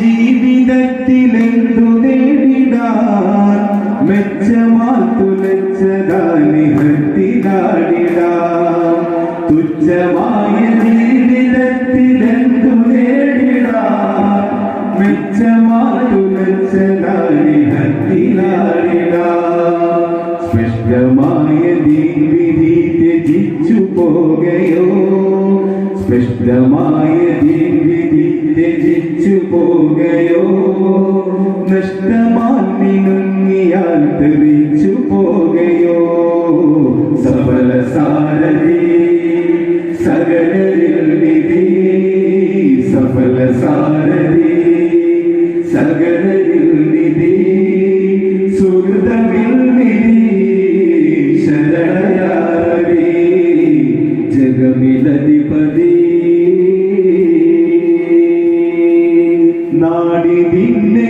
ജീവിതത്തിലെന്തു നേടിടാൻ? മെച്ചമാൽ തുലച്ചതാനി ഹൃത്തിനാടിടാം തുച്ഛമായ ജീവിതത്തിലെന്തു നേടിടാൻ? മെച്ചമാൽ തുലച്ചതാനി ഹൃത്തിനാടിടാം സ്പഷ്ടമായ ദീവിധി ത്യജിച്ചു പോകയോ? സ്പഷ്ടമായ പോകയോ നഷ്ടമാൽ മിനുങ്ങിയാൽ നാടി നിന്നെ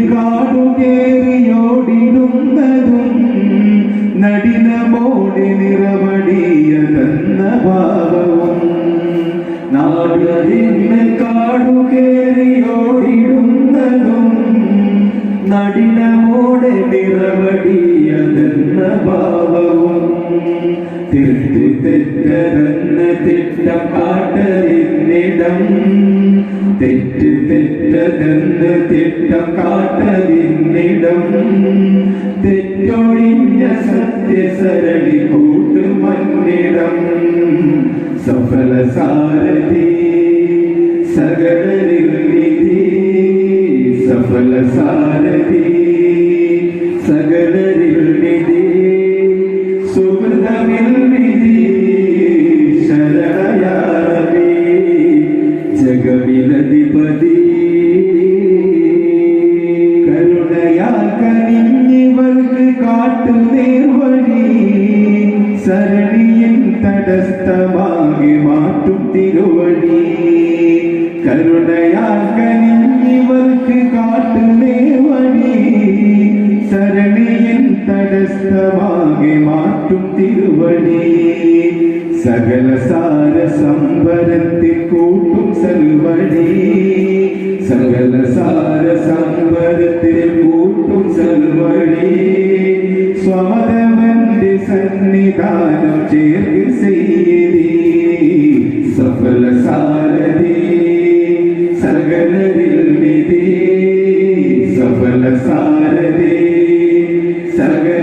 തിരുത്തി തെറ്റതെന്ന തിട്ടം കാട്ടതിന്നിടം തെറ്റ് തെറ്റതെന്ന് തിട്ടം കാട്ടതിന്നിടം തെറ്റൊഴിഞ്ഞ സത്യസരണി കൂട്ടുമന്നിടം. സഫല സാരഥി ജഗവിലധിപതി കരുണയാൽ കനിഞ്ഞിവർക്ക് കാട്ടുനേർവഴി സരണിയിൽ തടസ്ഥമാകി മാറ്റും തിരുവഴി കരുണയാൽ കനിഞ്ഞിവർക്ക് കാട്ടുനേർവഴി സരണിയിൽ തടസ്ഥമാകി മാറ്റും തിരുവഴി സകല സാര സകല സാര സമ്പരത്തിൽ കൂട്ടും സൽവഴി സ്വാദവന്റെ സന്നിധാനം ചേർത്ത് ചെയ്തി സഫല സാരതി സകലരിൽ നിധി. സഫല സാരതി സകല